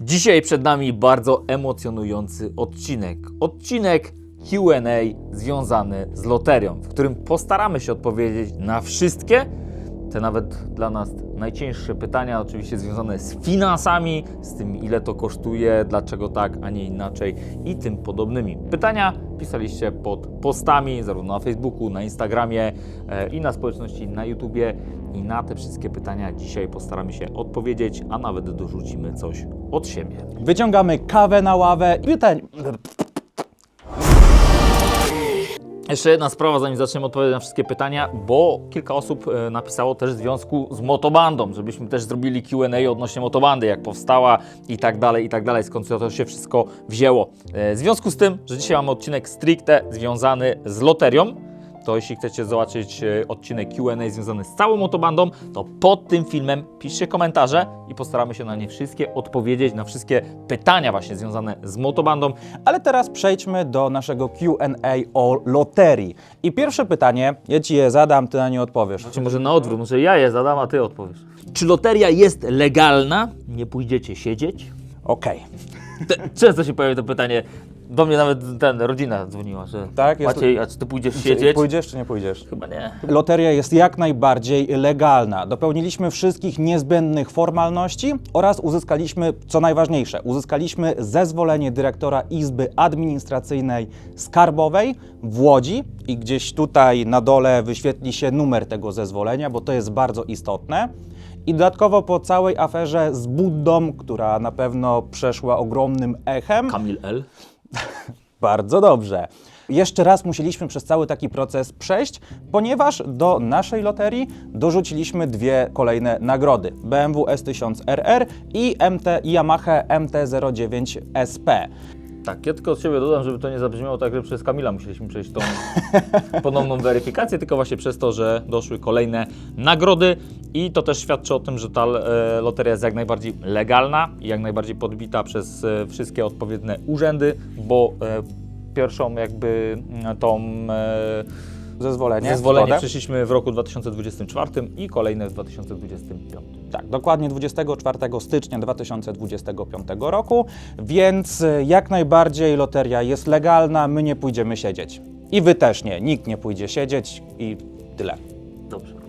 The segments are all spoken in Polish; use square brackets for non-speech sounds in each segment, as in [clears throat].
Dzisiaj przed nami bardzo emocjonujący odcinek. Odcinek QA związany z loterią, w którym postaramy się odpowiedzieć na wszystkie, te nawet dla nas najcięższe pytania, oczywiście związane z finansami, z tym ile to kosztuje, dlaczego tak, a nie inaczej i tym podobnymi. Pytania pisaliście pod postami, zarówno na Facebooku, na Instagramie e, i na społeczności na YouTubie. I na te wszystkie pytania dzisiaj postaramy się odpowiedzieć, a nawet dorzucimy coś od siebie. Wyciągamy kawę na ławę i pytań. Jeszcze jedna sprawa, zanim zaczniemy odpowiadać na wszystkie pytania, bo kilka osób e, napisało też w związku z motobandą, żebyśmy też zrobili Q&A odnośnie motobandy, jak powstała i tak dalej, i tak dalej, skąd to się wszystko wzięło. E, W związku z tym, że dzisiaj mamy odcinek stricte związany z loterią, to jeśli chcecie zobaczyć e, odcinek Q&A związany z całą motobandą, to pod tym filmem piszcie komentarze i postaramy się na nie wszystkie odpowiedzieć, na wszystkie pytania właśnie związane z motobandą. Ale teraz przejdźmy do naszego QA o loterii. I pierwsze pytanie, ja ci je zadam, ty na nie odpowiesz. Czy może na odwrót, może ja je zadam, a ty odpowiesz. Czy loteria jest legalna? Nie pójdziecie siedzieć? Okej. Te, często się pojawia to pytanie. Do mnie nawet ten rodzina dzwoniła, że Tak, jest- Maciej, a czy ty pójdziesz Czy siedzieć? Pójdziesz czy nie pójdziesz? Chyba nie. Loteria jest jak najbardziej legalna. Dopełniliśmy wszystkich niezbędnych formalności oraz uzyskaliśmy, co najważniejsze, uzyskaliśmy zezwolenie dyrektora Izby Administracyjnej Skarbowej w Łodzi i gdzieś tutaj na dole wyświetli się numer tego zezwolenia, bo to jest bardzo istotne. I dodatkowo po całej aferze z Buddą, która na pewno przeszła ogromnym echem, Kamil L. [laughs] bardzo dobrze. Jeszcze raz musieliśmy przez cały taki proces przejść, ponieważ do naszej loterii dorzuciliśmy dwie kolejne nagrody: BMW S1000RR i MT Yamaha MT-09 SP. Tak, ja tylko od siebie dodam, żeby to nie zabrzmiało tak, że przez Kamila musieliśmy przejść tą [laughs] ponowną weryfikację, tylko właśnie przez to, że doszły kolejne nagrody i to też świadczy o tym, że ta e, loteria jest jak najbardziej legalna i jak najbardziej podbita przez e, wszystkie odpowiednie urzędy, bo e, pierwszą jakby tą Zezwolenie. zezwolenie zgodę. przyszliśmy w roku 2024 i kolejne w 2025. Tak, dokładnie 24 stycznia 2025 roku, więc y, jak najbardziej loteria jest legalna, my nie pójdziemy siedzieć. I wy też nie, nikt nie pójdzie siedzieć i tyle.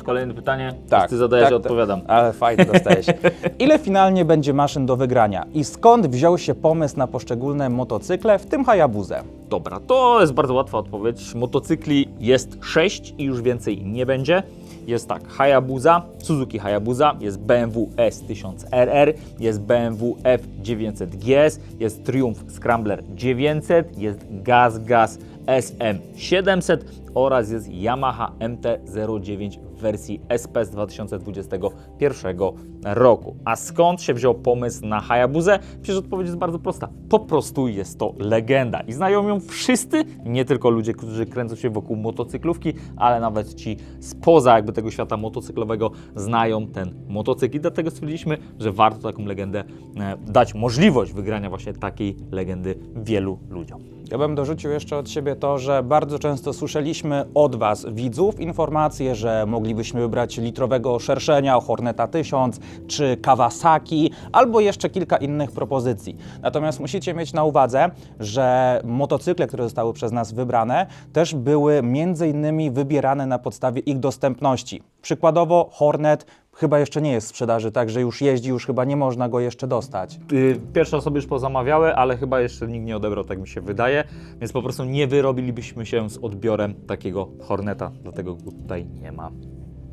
Kolejne pytanie. Tak, Ty zadajesz, tak, ja odpowiadam. Ale fajnie dostajesz. [laughs] Ile finalnie będzie maszyn do wygrania i skąd wziął się pomysł na poszczególne motocykle, w tym Hayabuzę? Dobra, to jest bardzo łatwa odpowiedź. Motocykli jest 6 i już więcej nie będzie. Jest tak, Hayabusa, Suzuki Hayabusa, jest BMW S1000RR, jest BMW F900GS, jest Triumph Scrambler 900, jest Gaz Gas SM700 oraz jest Yamaha MT-09 wersji SP z 2021 roku. A skąd się wziął pomysł na Hayabusę? Przecież odpowiedź jest bardzo prosta. Po prostu jest to legenda i znają ją wszyscy, nie tylko ludzie, którzy kręcą się wokół motocyklówki, ale nawet ci spoza jakby tego świata motocyklowego znają ten motocykl i dlatego stwierdziliśmy, że warto taką legendę e, dać możliwość wygrania właśnie takiej legendy wielu ludziom. Ja bym dorzucił jeszcze od siebie to, że bardzo często słyszeliśmy od Was, widzów, informacje, że moglibyśmy wybrać litrowego szerszenia, Horneta 1000 czy Kawasaki, albo jeszcze kilka innych propozycji. Natomiast musicie mieć na uwadze, że motocykle, które zostały przez nas wybrane, też były między innymi wybierane na podstawie ich dostępności. Przykładowo Hornet chyba jeszcze nie jest w sprzedaży, także już jeździ, już chyba nie można go jeszcze dostać. Y, Pierwsze osoby już pozamawiały, ale chyba jeszcze nikt nie odebrał, tak mi się wydaje, więc po prostu nie wyrobilibyśmy się z odbiorem takiego Horneta, dlatego go tutaj nie ma.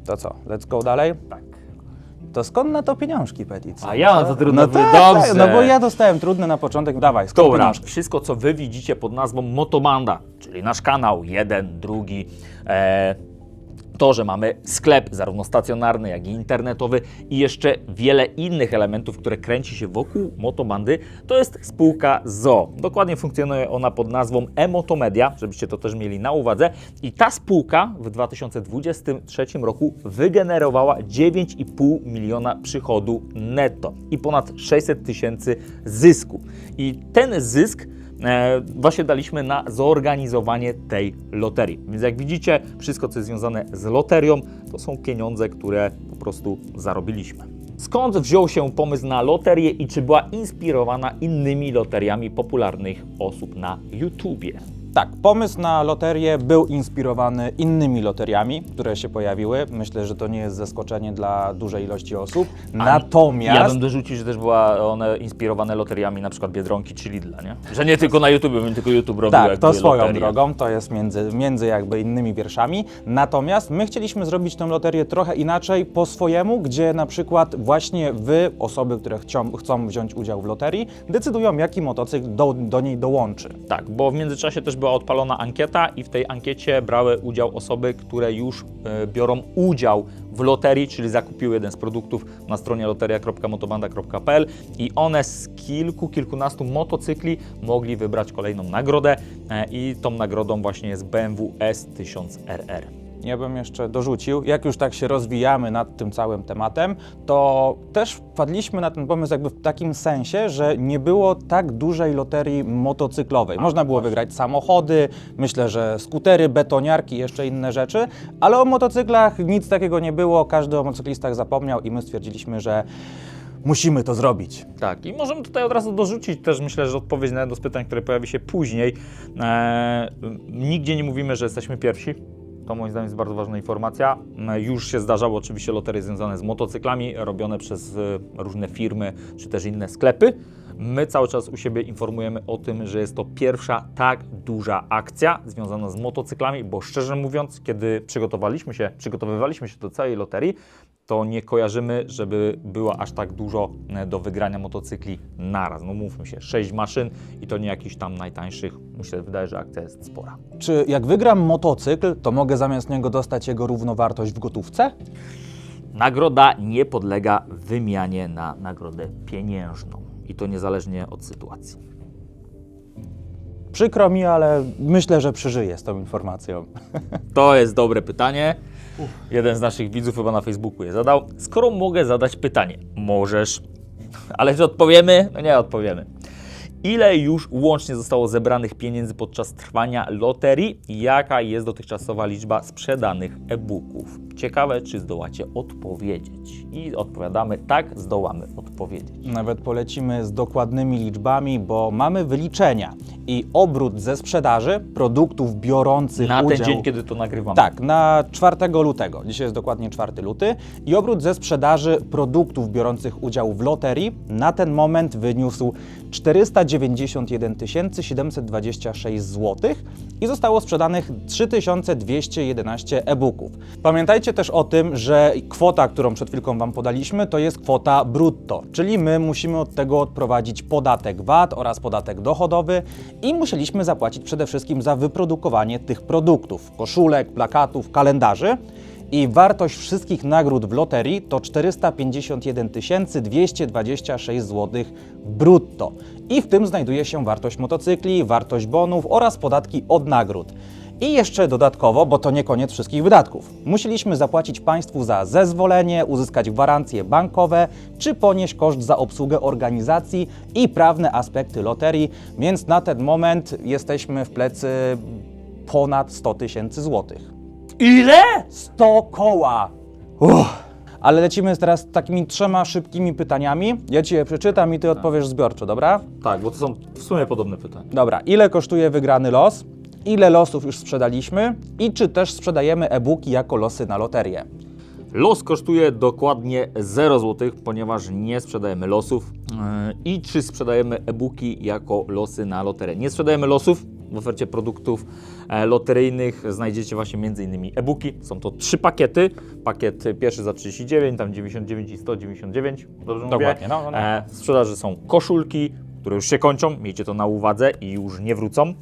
To co, let's go dalej? Tak. To skąd na to pieniążki, Peticy? A ja mam to trudno, No tak, dobrze. tak, no bo ja dostałem trudne na początek. Dawaj, skąd Dobra, pieniążki? wszystko co wy widzicie pod nazwą Motobanda, czyli nasz kanał, jeden, drugi, e, to, że mamy sklep zarówno stacjonarny, jak i internetowy i jeszcze wiele innych elementów, które kręci się wokół Motobandy, to jest spółka ZO. Dokładnie funkcjonuje ona pod nazwą Emotomedia, żebyście to też mieli na uwadze. I ta spółka w 2023 roku wygenerowała 9,5 miliona przychodu netto i ponad 600 tysięcy zysku. I ten zysk właśnie daliśmy na zorganizowanie tej loterii. Więc jak widzicie, wszystko co jest związane z loterią, to są pieniądze, które po prostu zarobiliśmy. Skąd wziął się pomysł na loterię i czy była inspirowana innymi loteriami popularnych osób na YouTubie? Tak, pomysł na loterię był inspirowany innymi loteriami, które się pojawiły. Myślę, że to nie jest zaskoczenie dla dużej ilości osób. Ja Natomiast bym dorzucił, że też była one inspirowane loteriami na przykład Biedronki czy Lidla, nie? Że nie tylko na YouTube, bym tylko YouTube robił Tak, to swoją loterię. drogą, to jest między, między jakby innymi wierszami. Natomiast my chcieliśmy zrobić tę loterię trochę inaczej, po swojemu, gdzie na przykład właśnie wy, osoby, które chcą, chcą wziąć udział w loterii, decydują, jaki motocykl do, do niej dołączy. Tak, bo w międzyczasie też była odpalona ankieta i w tej ankiecie brały udział osoby, które już e, biorą udział w loterii, czyli zakupiły jeden z produktów na stronie loteria.motobanda.pl i one z kilku, kilkunastu motocykli mogli wybrać kolejną nagrodę e, i tą nagrodą właśnie jest BMW S1000RR. Ja bym jeszcze dorzucił, jak już tak się rozwijamy nad tym całym tematem, to też wpadliśmy na ten pomysł jakby w takim sensie, że nie było tak dużej loterii motocyklowej. Można było wygrać samochody, myślę, że skutery, betoniarki, jeszcze inne rzeczy, ale o motocyklach nic takiego nie było, każdy o motocyklistach zapomniał i my stwierdziliśmy, że musimy to zrobić. Tak, i możemy tutaj od razu dorzucić też, myślę, że odpowiedź na jedno z pytań, które pojawi się później. E, nigdzie nie mówimy, że jesteśmy pierwsi. To moim zdaniem jest bardzo ważna informacja. E, Już się zdarzały oczywiście loterie związane z motocyklami, robione przez e, różne firmy czy też inne sklepy. My cały czas u siebie informujemy o tym, że jest to pierwsza tak duża akcja związana z motocyklami, bo szczerze mówiąc, kiedy przygotowaliśmy się, przygotowywaliśmy się do całej loterii, to nie kojarzymy, żeby było aż tak dużo e, do wygrania motocykli naraz. No mówmy się, 6 maszyn i to nie jakichś tam najtańszych. Myślę, wydaje, że akcja jest spora. Czy jak wygram motocykl, to mogę zamiast niego dostać jego równowartość w gotówce? Nagroda nie podlega wymianie na nagrodę pieniężną i to niezależnie od sytuacji. Przykro mi, ale myślę, że przeżyję z tą informacją. To jest dobre pytanie. Jeden z naszych widzów chyba na Facebooku je zadał. Skoro mogę zadać pytanie, możesz, ale czy odpowiemy? No nie odpowiemy. Ile już łącznie zostało zebranych pieniędzy podczas trwania loterii? Jaka jest dotychczasowa liczba sprzedanych e-booków? Ciekawe, czy zdołacie odpowiedzieć. I odpowiadamy tak, zdołamy odpowiedzieć. Nawet polecimy z dokładnymi liczbami, bo mamy wyliczenia i obrót ze sprzedaży produktów biorących Na ten udział... dzień, kiedy to nagrywamy. Tak, na 4 lutego. Dzisiaj jest dokładnie 4 luty. I obrót ze sprzedaży produktów biorących udział w loterii na ten moment wyniósł 491 726 zł i zostało sprzedanych 3211 e-booków. Pamiętajcie też o tym, że kwota, którą przed chwilką Wam podaliśmy, to jest kwota brutto, czyli my musimy od tego odprowadzić podatek VAT oraz podatek dochodowy i musieliśmy zapłacić przede wszystkim za wyprodukowanie tych produktów, koszulek, plakatów, kalendarzy. I wartość wszystkich nagród w loterii to 451 226 zł brutto. I w tym znajduje się wartość motocykli, wartość bonów oraz podatki od nagród. I jeszcze dodatkowo, bo to nie koniec wszystkich wydatków. Musieliśmy zapłacić państwu za zezwolenie, uzyskać gwarancje bankowe, czy ponieść koszt za obsługę organizacji i prawne aspekty loterii, więc na ten moment jesteśmy w plecy ponad 100 tysięcy złotych. Ile? 100 koła! Uff. Ale lecimy teraz takimi trzema szybkimi pytaniami. Ja Ci je przeczytam i Ty odpowiesz zbiorczo, dobra? Tak, bo to są w sumie podobne pytania. Dobra, ile kosztuje wygrany los? Ile losów już sprzedaliśmy? I czy też sprzedajemy e-booki jako losy na loterię? Los kosztuje dokładnie 0 zł, ponieważ nie sprzedajemy losów. Yy, I czy sprzedajemy e-booki jako losy na loterię? Nie sprzedajemy losów. W ofercie produktów e, loteryjnych znajdziecie właśnie m.in. e-booki. Są to trzy pakiety. Pakiet pierwszy za 39, tam 99 i 199. Dobrze Dokładnie, mówię? no, no, no. E, w sprzedaży są koszulki, które już się kończą. Miejcie to na uwadze i już nie wrócą.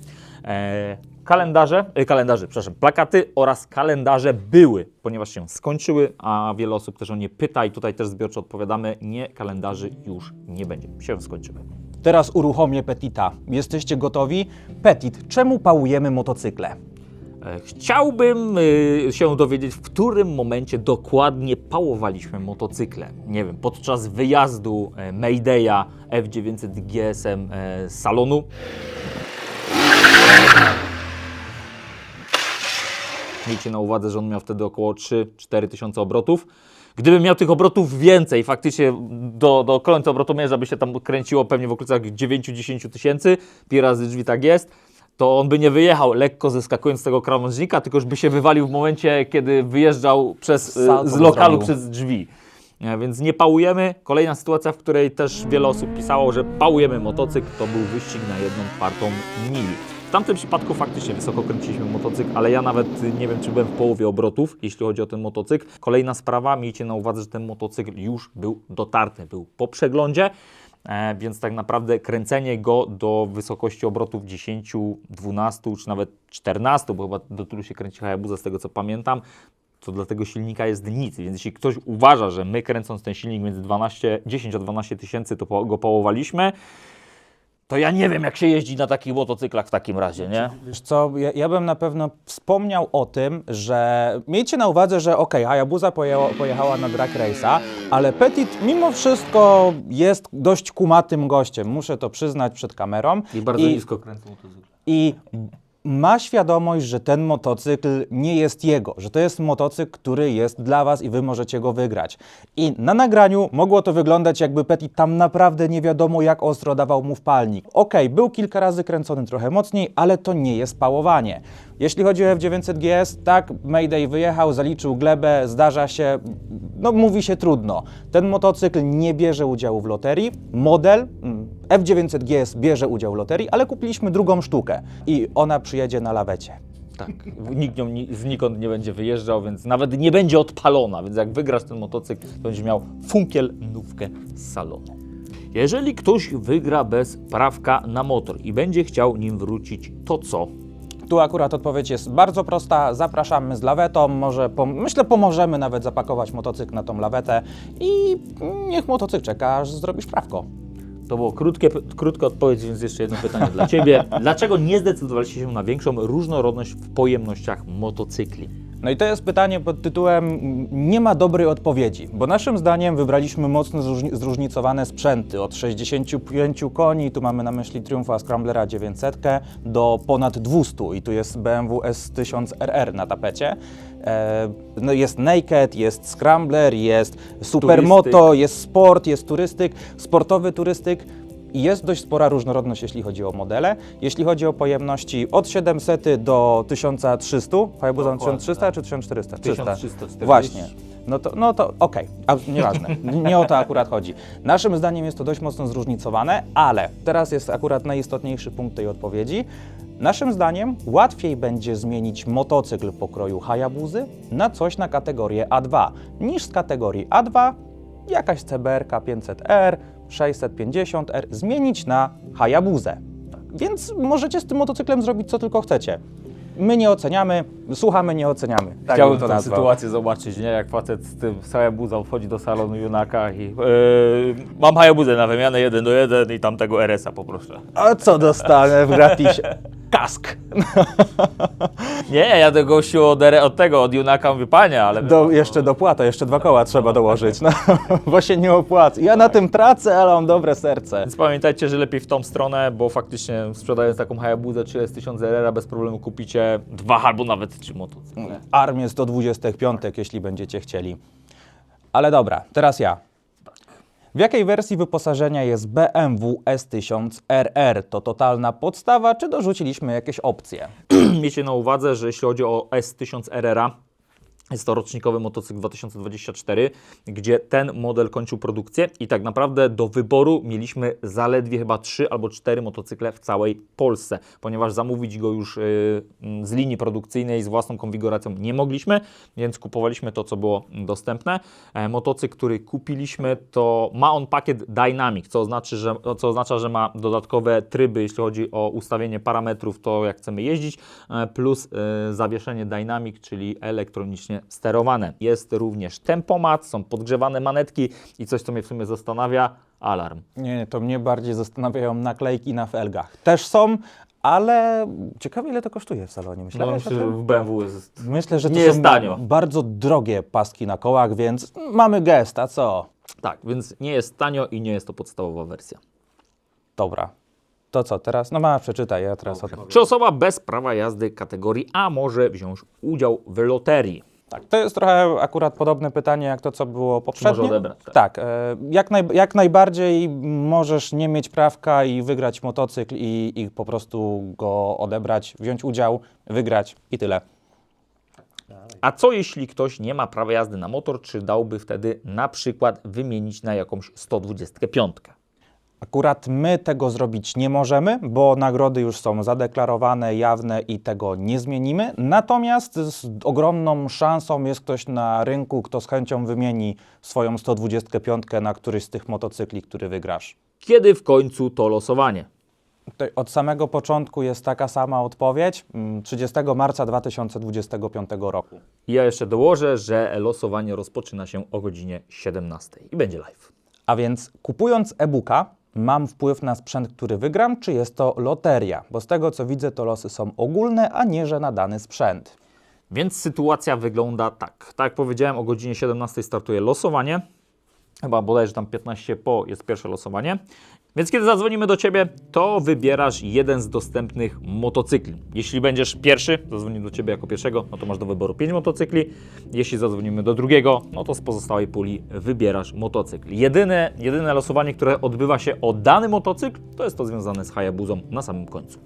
Kalendarze, e, kalendarze, przepraszam, plakaty oraz kalendarze były, ponieważ się skończyły, a wiele osób też o nie pyta i tutaj też zbiorczo odpowiadamy, nie, kalendarzy już nie będzie, się skończyły. Teraz uruchomię Petita. Jesteście gotowi? Petit, czemu pałujemy motocykle? E, Chciałbym y, się dowiedzieć, w którym momencie dokładnie pałowaliśmy motocykle. Nie wiem, podczas wyjazdu e, Maydaya F900 GSM e, z salonu. Miejcie na uwadze, że on miał wtedy około 3-4 tysiące obrotów. Gdybym miał tych obrotów więcej, faktycznie do, do końca obrotomierza by się tam kręciło pewnie w okolicach 9-10 tysięcy, pi razy drzwi tak jest, to on by nie wyjechał lekko zeskakując z tego krawężnika, tylko już by się wywalił w momencie, kiedy wyjeżdżał przez, Salto z lokalu zrobił. przez drzwi. E, Więc nie pałujemy. Kolejna sytuacja, w której też wiele osób pisało, że pałujemy motocykl, to był wyścig na jedną czwartą mili. Tamtym przypadku faktycznie wysoko kręciliśmy motocykl, ale ja nawet nie wiem, czy byłem w połowie obrotów, jeśli chodzi o ten motocykl. Kolejna sprawa, miejcie na uwadze, że ten motocykl już był dotarty, był po przeglądzie, e, więc tak naprawdę kręcenie go do wysokości obrotów 10, 12 czy nawet 14, bo chyba do tylu się kręci Hayabusa z tego co pamiętam, to dla tego silnika jest nic. Więc jeśli ktoś uważa, że my kręcąc ten silnik między 12, 10 a 12 tysięcy, to go połowaliśmy, to ja nie wiem, jak się jeździ na takich motocyklach w takim razie, nie? Wiesz co, ja, ja bym na pewno wspomniał o tym, że miejcie na uwadze, że okej, Hayabusa pojechała, pojechała na drag race'a, ale Petit mimo wszystko jest dość kumatym gościem, muszę to przyznać przed kamerą. I bardzo nisko kręcą motocykl. I ma świadomość, że ten motocykl nie jest jego, że to jest motocykl, który jest dla was i wy możecie go wygrać. I na nagraniu mogło to wyglądać, jakby Petit tam naprawdę nie wiadomo jak ostro dawał mu wpalnik. Okej, był kilka razy kręcony trochę mocniej, ale to nie jest pałowanie. Jeśli chodzi o F900 GS, tak, Mayday wyjechał, zaliczył glebę, zdarza się, no mówi się trudno. Ten motocykl nie bierze udziału w loterii. Model mm, F900 GS bierze udział w loterii, ale kupiliśmy drugą sztukę i ona przyjedzie na lawecie. Tak. Nikt nią ni- znikąd nie będzie wyjeżdżał, więc nawet nie będzie odpalona. Więc jak wygrasz ten motocykl, to będziesz miał funkiel nówkę z salonu. Jeżeli ktoś wygra bez prawka na motor i będzie chciał nim wrócić, to co? Tu akurat odpowiedź jest bardzo prosta. Zapraszamy z lawetą. Może myślę, pomożemy nawet zapakować motocykl na tą lawetę i niech motocykl czeka, aż zrobisz prawko. To było krótkie, krótka odpowiedź, więc jeszcze jedno pytanie dla Ciebie. [laughs] Dlaczego nie zdecydowaliście się na większą różnorodność w pojemnościach motocykli? No i to jest pytanie pod tytułem Nie ma dobrej odpowiedzi, bo naszym zdaniem wybraliśmy mocno zróżni- zróżnicowane sprzęty od 65 koni, tu mamy na myśli Triumfa Scramblera 900 do ponad 200 i tu jest BMW S1000RR na tapecie. E, no jest Naked, jest Scrambler, jest Supermoto, Turystyk. jest Sport, jest Turystyk, sportowy Turystyk. I Jest dość spora różnorodność, jeśli chodzi o modele. Jeśli chodzi o pojemności od 700 do 1300, Hayabusa Dokładnie, 1300 czy 1400? 1340. Właśnie. No to, no to okej, a nieważne, nie o to akurat chodzi. Naszym zdaniem jest to dość mocno zróżnicowane, ale teraz jest akurat najistotniejszy punkt tej odpowiedzi. Naszym zdaniem łatwiej będzie zmienić motocykl pokroju Hayabuzy na coś na kategorię A2, niż z kategorii A2 jakaś CBR 500R, 650R zmienić na Hayabuzę. Więc możecie z tym motocyklem zrobić co tylko chcecie. My nie oceniamy, słuchamy, nie oceniamy. Tak Chciałbym bym to tę nazwał. sytuację zobaczyć, nie? Jak facet z tym z Hayabuzą wchodzi do salonu Junaka i yy, mam Hayabuzę na wymianę 1 do 1 i tamtego RS-a poproszę. A co dostanę w gratisie? Kask. Nie, ja do gościu od, R- od tego, od Junaka mówię, panie, ale... Do, jeszcze dopłata, jeszcze dwa koła trzeba dołożyć, no, [laughs] bo się nie opłaca. Ja na tym tracę, ale mam dobre serce. Więc pamiętajcie, że lepiej w tą stronę, bo faktycznie sprzedając taką Hayabuzę 30 tysięcy RR bez problemu kupicie dwa albo nawet trzy motocykle. Armię 125, jeśli będziecie chcieli. Ale dobra, teraz ja. W jakiej wersji wyposażenia jest BMW S1000RR? To totalna podstawa, czy dorzuciliśmy jakieś opcje? [clears throat] Miejcie na uwadze, że jeśli chodzi o S1000 RR, jest to rocznikowy motocykl 2024, gdzie ten model kończył produkcję i tak naprawdę do wyboru mieliśmy zaledwie chyba 3 albo 4 motocykle w całej Polsce, ponieważ zamówić go już y, mm, z linii produkcyjnej z własną konfiguracją nie mogliśmy, więc kupowaliśmy to, co było dostępne. E, motocykl, który kupiliśmy, to ma on pakiet Dynamic, co, oznacza, że, co oznacza, że ma dodatkowe tryby, jeśli chodzi o ustawienie parametrów, to jak chcemy jeździć, e, plus e, zawieszenie Dynamic, czyli elektronicznie sterowane. Jest również tempomat, są podgrzewane manetki i coś, co mnie w sumie zastanawia, alarm. Nie, to mnie bardziej zastanawiają naklejki na felgach. Też są, ale ciekawe ile to kosztuje w salonie. No, Myślałeś myślę, o że w BMW jest... Myślę, że to nie jest tanio. bardzo drogie paski na kołach, więc mamy gest, a co? Tak, więc nie jest tanio i nie jest to podstawowa wersja. Dobra. To co, teraz? No ma, przeczytaj, ja teraz o tym. Czy osoba bez prawa jazdy kategorii A może wziąć udział w loterii? Tak, to jest trochę akurat podobne pytanie jak to, co było poprzednio. odebrać, tak. Tak, e, jak, naj, jak najbardziej możesz nie mieć prawka i wygrać motocykl i, i po prostu go odebrać, wziąć udział, wygrać i tyle. A co jeśli ktoś nie ma prawa jazdy na motor, czy dałby wtedy na przykład wymienić na jakąś 125? Akurat my tego zrobić nie możemy, bo nagrody już są zadeklarowane, jawne i tego nie zmienimy. Natomiast z ogromną szansą jest ktoś na rynku, kto z chęcią wymieni swoją 125 na któryś z tych motocykli, który wygrasz. Kiedy w końcu to losowanie? Od samego początku jest taka sama odpowiedź. mm, 30 marca 2025 roku. Ja jeszcze dołożę, że losowanie rozpoczyna się o godzinie 17 i będzie live. A więc kupując e-booka, mam wpływ na sprzęt, który wygram, czy jest to loteria? Bo z tego co widzę, to losy są ogólne, a nie że na dany sprzęt. Więc sytuacja wygląda tak. Tak jak powiedziałem, o godzinie 17 startuje losowanie. Chyba bodajże tam 15 po jest pierwsze losowanie. Więc kiedy zadzwonimy do Ciebie, to wybierasz jeden z dostępnych motocykli. Jeśli będziesz pierwszy, zadzwonimy do Ciebie jako pierwszego, no to masz do wyboru 5 motocykli. Jeśli zadzwonimy do drugiego, no to z pozostałej puli wybierasz motocykl. Jedyne, jedyne losowanie, które odbywa się o dany motocykl, to jest to związane z Hayabuzą na samym końcu.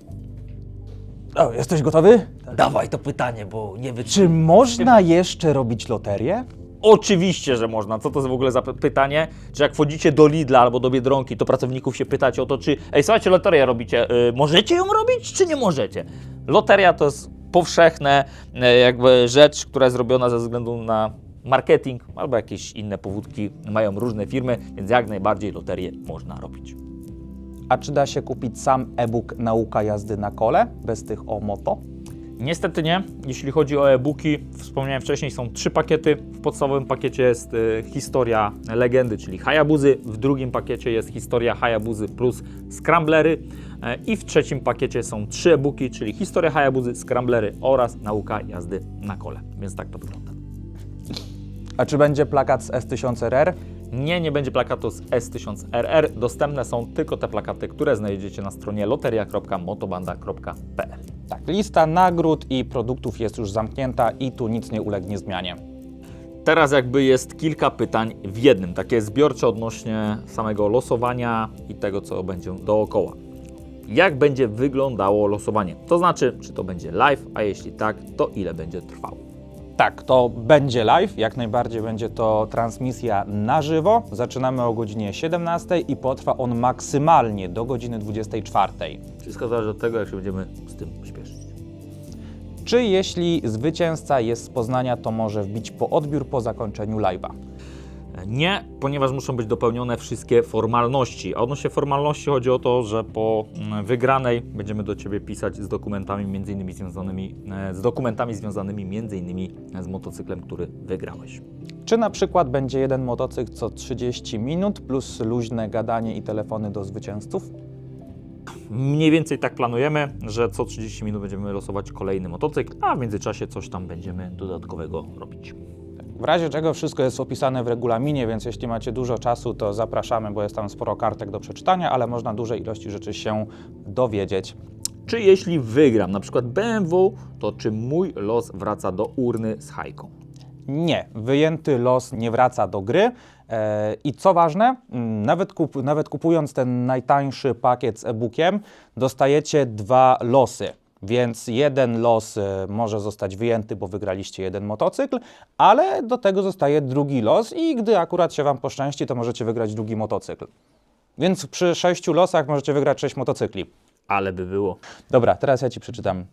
O, jesteś gotowy? Dawaj to pytanie, bo nie Czy wytrzymam. można jeszcze robić loterię? Oczywiście, że można. Co to jest w ogóle za pytanie? Czy jak wchodzicie do Lidla albo do Biedronki, to pracowników się pytacie o to, czy ej, słuchajcie, loterię robicie, y, możecie ją robić, czy nie możecie? Loteria to jest powszechne y, jakby rzecz, która jest robiona ze względu na marketing albo jakieś inne powódki mają różne firmy, więc jak najbardziej loterię można robić. A czy da się kupić sam e-book Nauka jazdy na kole bez tych o moto? Niestety nie. Jeśli chodzi o e-booki, wspomniałem wcześniej, są trzy pakiety. W podstawowym pakiecie jest y, historia legendy, czyli Hayabuzy. W drugim pakiecie jest historia Hayabuzy plus Scramblery. E, I w trzecim pakiecie są trzy e-booki, czyli historia Hayabuzy, Scramblery oraz nauka jazdy na kole. Więc tak to wygląda. A czy będzie plakat z S1000RR? Nie, nie będzie plakatu z S1000RR. Dostępne są tylko te plakaty, które znajdziecie na stronie loteria.motobanda.pl. Tak, lista nagród i produktów jest już zamknięta i tu nic nie ulegnie zmianie. Teraz jakby jest kilka pytań w jednym, takie zbiorcze odnośnie samego losowania i tego, co będzie dookoła. Jak będzie wyglądało losowanie? To znaczy, czy to będzie live, a jeśli tak, to ile będzie trwało? Tak, to będzie live, jak najbardziej będzie to transmisja na żywo. Zaczynamy o godzinie 17 i potrwa on maksymalnie do godziny 24. Wszystko zależy od tego, jak się będziemy z tym śpieszyć. Czy jeśli zwycięzca jest z Poznania, to może wbić po odbiór po zakończeniu live'a? Nie, ponieważ muszą być dopełnione wszystkie formalności. A odnośnie formalności chodzi o to, że po mm, wygranej będziemy do Ciebie pisać z dokumentami między innymi związanymi, e, z dokumentami związanymi między innymi z motocyklem, który wygrałeś. Czy na przykład będzie jeden motocykl co 30 minut plus luźne gadanie i telefony do zwycięzców? Mniej więcej tak planujemy, że co 30 minut będziemy losować kolejny motocykl, a w międzyczasie coś tam będziemy dodatkowego robić. W razie czego wszystko jest opisane w regulaminie, więc jeśli macie dużo czasu, to zapraszamy, bo jest tam sporo kartek do przeczytania, ale można dużej ilości rzeczy się dowiedzieć. Czy jeśli wygram na przykład BMW, to czy mój los wraca do urny z hajką? Nie, wyjęty los nie wraca do gry. E, I co ważne, mm, nawet, kup, nawet kupując ten najtańszy pakiet z e-bookiem, dostajecie dwa losy. Więc jeden los e, może zostać wyjęty, bo wygraliście jeden motocykl, ale do tego zostaje drugi los i gdy akurat się Wam poszczęści, to możecie wygrać drugi motocykl. Więc przy sześciu losach możecie wygrać sześć motocykli. Ale by było. Dobra, teraz ja Ci przeczytam.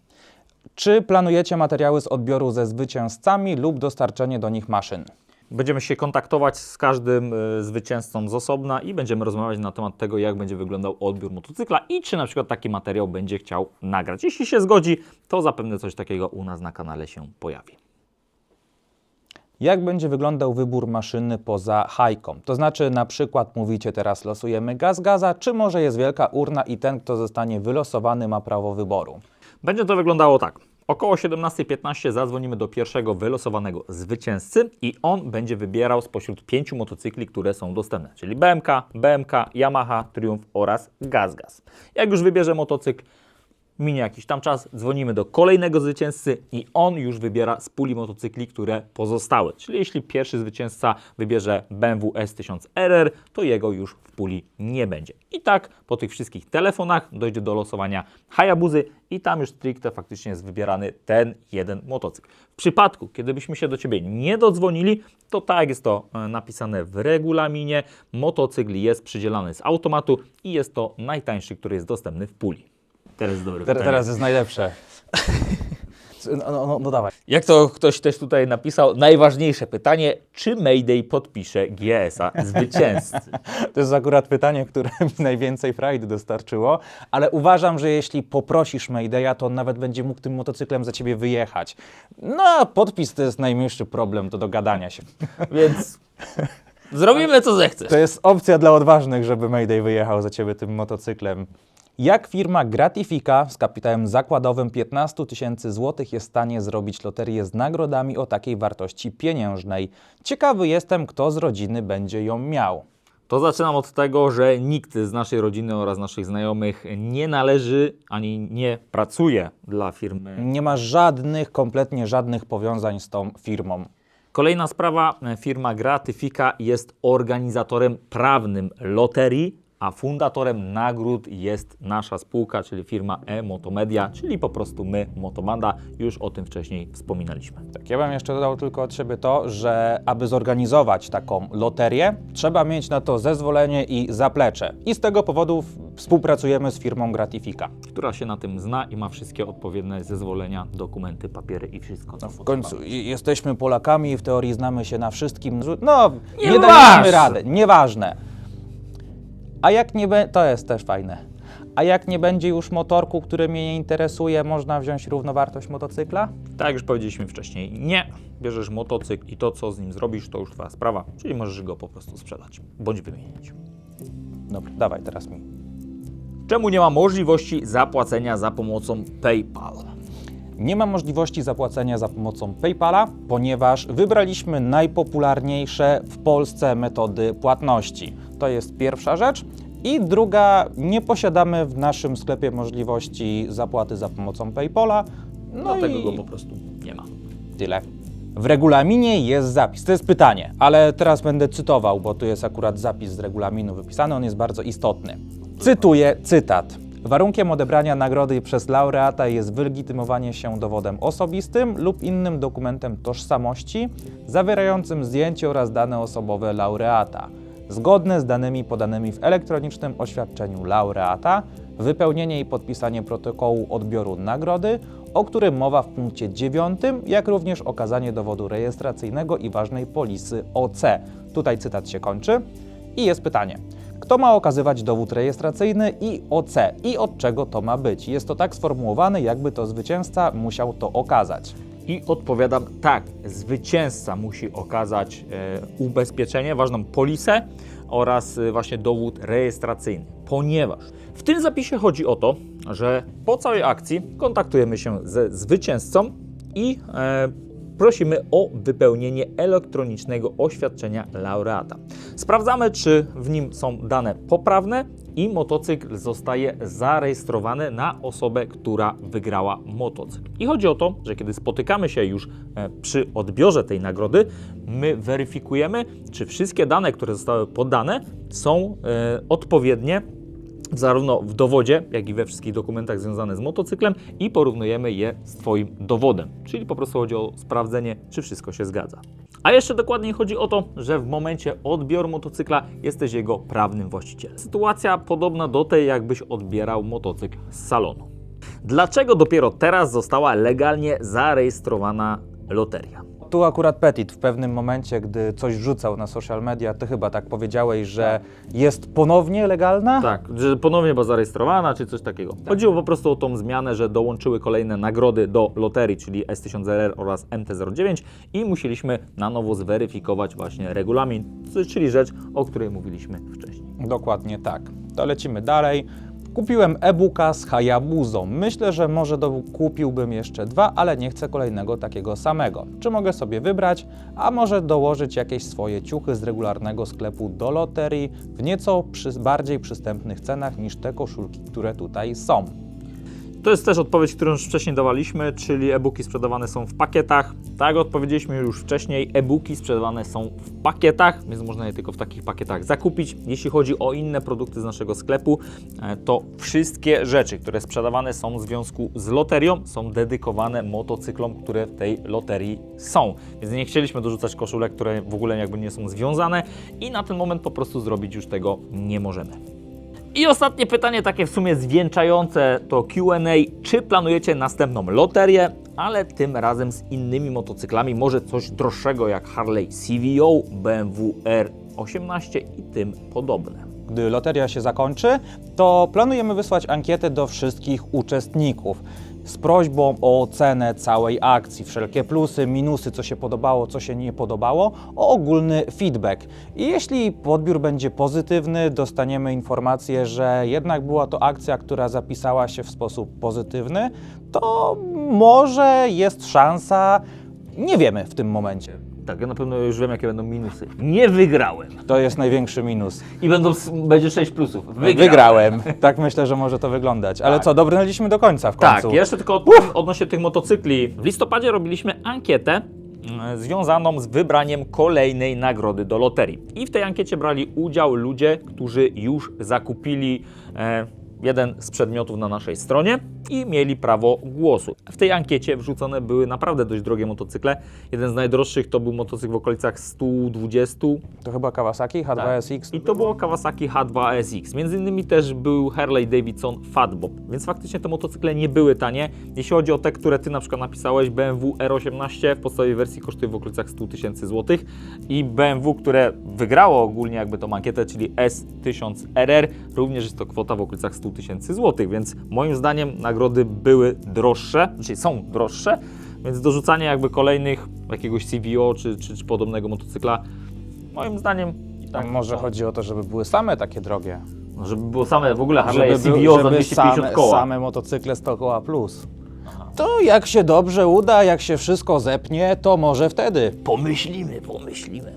Czy planujecie materiały z odbioru ze zwycięzcami lub dostarczenie do nich maszyn? Będziemy się kontaktować z każdym y, zwycięzcą z osobna i będziemy rozmawiać na temat tego, jak będzie wyglądał odbiór motocykla i czy na przykład taki materiał będzie chciał nagrać. Jeśli się zgodzi, to zapewne coś takiego u nas na kanale się pojawi. Jak będzie wyglądał wybór maszyny poza hajką? To znaczy, na przykład mówicie teraz losujemy gaz gaza, czy może jest wielka urna i ten, kto zostanie wylosowany, ma prawo wyboru? Będzie to wyglądało tak. Około 17.15 zadzwonimy do pierwszego wylosowanego zwycięzcy i on będzie wybierał spośród pięciu motocykli, które są dostępne, czyli BMK, BMK, Yamaha, Triumph oraz GazGaz. Jak już wybierze motocykl, minie jakiś tam czas, dzwonimy do kolejnego zwycięzcy i on już wybiera z puli motocykli, które pozostały. Czyli jeśli pierwszy zwycięzca wybierze BMW S1000RR, to jego już w puli nie będzie. I tak po tych wszystkich telefonach dojdzie do losowania Hayabuzy i tam już stricte faktycznie jest wybierany ten jeden motocykl. W przypadku, kiedy byśmy się do Ciebie nie dodzwonili, to tak jest to e, napisane w regulaminie, motocykl jest przydzielany z automatu i jest to najtańszy, który jest dostępny w puli. Teraz jest dobre Ter- pytanie. teraz jest najlepsze. No, [laughs] no, no, no dawaj. Jak to ktoś też tutaj napisał, najważniejsze pytanie, czy Mayday podpisze GS-a zwycięzcy? [laughs] To jest akurat pytanie, które [laughs] mi najwięcej frajdy dostarczyło, ale uważam, że jeśli poprosisz Maydaya, to on nawet będzie mógł tym motocyklem za ciebie wyjechać. No, a podpis to jest najmniejszy problem do dogadania się. Więc zrobimy co zechcesz. To jest opcja dla odważnych, żeby Mayday wyjechał za ciebie tym motocyklem. Jak firma Gratifica z kapitałem zakładowym 15 tysięcy złotych jest w stanie zrobić loterię z nagrodami o takiej wartości pieniężnej? Ciekawy jestem, kto z rodziny będzie ją miał. To zaczynam od tego, że nikt z naszej rodziny oraz naszych znajomych nie należy ani nie pracuje dla firmy. Nie ma żadnych, kompletnie żadnych powiązań z tą firmą. Kolejna sprawa, firma Gratyfika jest organizatorem prawnym loterii, a fundatorem nagród jest nasza spółka, czyli firma e-Motomedia, czyli po prostu my, Motomanda. Już o tym wcześniej wspominaliśmy. Tak, ja bym jeszcze dodał tylko od siebie to, że aby zorganizować taką loterię, trzeba mieć na to zezwolenie i zaplecze. I z tego powodu współpracujemy z firmą Gratifica. która się na tym zna i ma wszystkie odpowiednie zezwolenia, dokumenty, papiery i wszystko. Co W końcu jesteśmy Polakami i w teorii znamy się na wszystkim. No, nie Nieważne. daliśmy rady, nieważne. A jak nie będzie, to jest też fajne. A jak nie będzie już motorku, który mnie nie interesuje, można wziąć równowartość motocykla? Tak już powiedzieliśmy wcześniej, nie. Bierzesz motocykl i to, co z nim zrobisz, to już Twoja sprawa, czyli możesz go po prostu sprzedać bądź wymienić. Dobra, dawaj teraz mi. Czemu nie ma możliwości zapłacenia za pomocą PayPal? Nie ma możliwości zapłacenia za pomocą PayPala, ponieważ wybraliśmy najpopularniejsze w Polsce metody płatności. To jest pierwsza rzecz. I druga, nie posiadamy w naszym sklepie możliwości zapłaty za pomocą PayPala. No Dlatego i go po prostu nie ma. tyle. W regulaminie jest zapis. To jest pytanie, ale teraz będę cytował, bo tu jest akurat zapis z regulaminu wypisany, on jest bardzo istotny. Cytuję cytat. Warunkiem odebrania nagrody przez laureata jest wylegitymowanie się dowodem osobistym lub innym dokumentem tożsamości zawierającym zdjęcie oraz dane osobowe laureata, zgodne z danymi podanymi w elektronicznym oświadczeniu laureata, wypełnienie i podpisanie protokołu odbioru nagrody, o którym mowa w punkcie 9, jak również okazanie dowodu rejestracyjnego i ważnej polisy OC. Tutaj cytat się kończy. I jest pytanie. Kto ma okazywać dowód rejestracyjny i OC i od czego to ma być? Jest to tak sformułowane, jakby to zwycięzca musiał to okazać. I odpowiadam tak, zwycięzca musi okazać e, ubezpieczenie, ważną polisę oraz e, właśnie dowód rejestracyjny, ponieważ w tym zapisie chodzi o to, że po całej akcji kontaktujemy się ze zwycięzcą i e, prosimy o wypełnienie elektronicznego oświadczenia laureata. Sprawdzamy, czy w nim są dane poprawne i motocykl zostaje zarejestrowany na osobę, która wygrała motocykl. I chodzi o to, że kiedy spotykamy się już e, przy odbiorze tej nagrody, my weryfikujemy, czy wszystkie dane, które zostały podane, są e, odpowiednie zarówno w dowodzie, jak i we wszystkich dokumentach związanych z motocyklem i porównujemy je z Twoim dowodem. Czyli po prostu chodzi o sprawdzenie, czy wszystko się zgadza. A jeszcze dokładniej chodzi o to, że w momencie odbioru motocykla jesteś jego prawnym właścicielem. Sytuacja podobna do tej, jakbyś odbierał motocykl z salonu. Dlaczego dopiero teraz została legalnie zarejestrowana loteria? Tu akurat Petit w pewnym momencie, gdy coś rzucał na social media, ty chyba tak powiedziałeś, że jest ponownie legalna? Tak, że ponownie była zarejestrowana, czy coś takiego. Chodziło po prostu o tą zmianę, że dołączyły kolejne nagrody do loterii, czyli S1000RR oraz MT-09 i musieliśmy na nowo zweryfikować właśnie regulamin, czyli rzecz, o której mówiliśmy wcześniej. Dokładnie tak. To lecimy dalej. Kupiłem e-booka z Hayabuzą. Myślę, że może do, kupiłbym jeszcze dwa, ale nie chcę kolejnego takiego samego. Czy mogę sobie wybrać, a może dołożyć jakieś swoje ciuchy z regularnego sklepu do loterii w nieco przy, bardziej przystępnych cenach niż te koszulki, które tutaj są? To jest też odpowiedź, którą już wcześniej dawaliśmy, czyli e-booki sprzedawane są w pakietach. Tak odpowiedzieliśmy już wcześniej, e-booki sprzedawane są w pakietach, więc można je tylko w takich pakietach zakupić. Jeśli chodzi o inne produkty z naszego sklepu, e, to wszystkie rzeczy, które sprzedawane są w związku z loterią, są dedykowane motocyklom, które w tej loterii są. Więc nie chcieliśmy dorzucać koszulek, które w ogóle jakby nie są związane i na ten moment po prostu zrobić już tego nie możemy. I ostatnie pytanie, takie w sumie zwieńczające to QA. Czy planujecie następną loterię, ale tym razem z innymi motocyklami? Może coś droższego jak Harley CVO, BMW R18 i tym podobne. Gdy loteria się zakończy, to planujemy wysłać ankietę do wszystkich uczestników z prośbą o ocenę całej akcji, wszelkie plusy, minusy, co się podobało, co się nie podobało, o ogólny feedback. I jeśli podbiór będzie pozytywny, dostaniemy informację, że jednak była to akcja, która zapisała się w sposób pozytywny, to może jest szansa, nie wiemy w tym momencie. Tak, ja na pewno już wiem, jakie będą minusy. Nie wygrałem. To jest największy minus. I będą, będzie 6 plusów. Wygrałem. Wygrałem. Tak myślę, że może to wyglądać. Ale Tak. co, dobrnęliśmy do końca w końcu. Tak, jeszcze tylko od, odnośnie tych motocykli. W listopadzie robiliśmy ankietę mm, związaną z wybraniem kolejnej nagrody do loterii. I w tej ankiecie brali udział ludzie, którzy już zakupili e, jeden z przedmiotów na naszej stronie i mieli prawo głosu. W tej ankiecie wrzucone były naprawdę dość drogie motocykle. Jeden z najdroższych to był motocykl w okolicach 120 To chyba Kawasaki H2SX. i to było Kawasaki H2SX. Między innymi też był Harley Davidson Fatbob, więc faktycznie te motocykle nie były tanie. Jeśli chodzi o te, które Ty na przykład napisałeś, BMW R18 w podstawowej wersji kosztuje w okolicach 100 tysięcy złotych i BMW, które wygrało ogólnie jakby tą ankietę, czyli S1000RR, również jest to kwota w okolicach 100 tysięcy złotych, więc moim zdaniem nagrody były droższe, znaczy są droższe, więc dorzucanie jakby kolejnych jakiegoś CVO czy, czy, czy podobnego motocykla, moim zdaniem i Tak, może chodzi o to, żeby były same takie drogie. no, żeby było same w ogóle Harley był- CVO za 250 same, koła. same motocykle 100 koła plus. To jak się dobrze uda, jak się wszystko zepnie, to może wtedy. Pomyślimy, pomyślimy.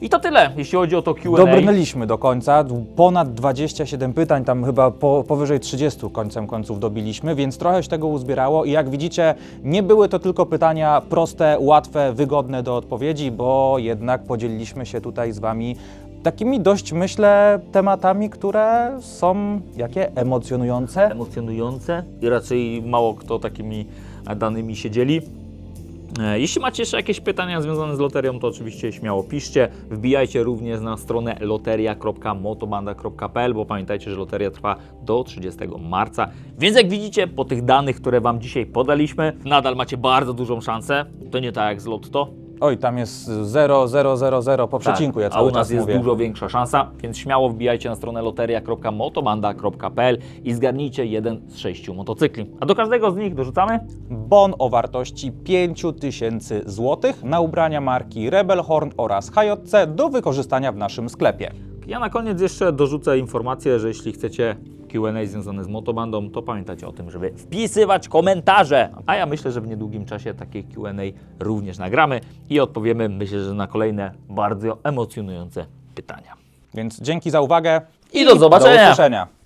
I to tyle, jeśli chodzi o to Q&A. Dobrnęliśmy do końca, ponad 27 pytań, tam chyba po, powyżej 30 końcem końców dobiliśmy, więc trochę się tego uzbierało i jak widzicie, nie były to tylko pytania proste, łatwe, wygodne do odpowiedzi, bo jednak podzieliliśmy się tutaj z Wami takimi dość, myślę, tematami, które są jakie? Emocjonujące. Emocjonujące i raczej mało kto takimi danymi się dzieli. E, Jeśli macie jeszcze jakieś pytania związane z loterią, to oczywiście śmiało piszcie. Wbijajcie również na stronę loteria.motobanda.pl, bo pamiętajcie, że loteria trwa do 30 marca. Więc jak widzicie, po tych danych, które Wam dzisiaj podaliśmy, nadal macie bardzo dużą szansę. To nie tak jak z Lotto. Oj, tam jest 0, 0, 0, 0 po przecinku, ja Tak, a cały u nas czas jest mówię. dużo większa szansa, więc śmiało wbijajcie na stronę loteria.motobanda.pl i zgarnijcie jeden z sześciu motocykli. A do każdego z nich dorzucamy Bon o wartości 5000 zł na ubrania marki Rebel Horn oraz HJC do wykorzystania w naszym sklepie. Ja na koniec jeszcze dorzucę informację, że jeśli chcecie Q&A związane z motobandą, to pamiętajcie o tym, żeby wpisywać komentarze. A ja myślę, że w niedługim czasie takie Q&A również nagramy i odpowiemy, myślę, że na kolejne bardzo emocjonujące pytania. Więc dzięki za uwagę I do zobaczenia. Do usłyszenia.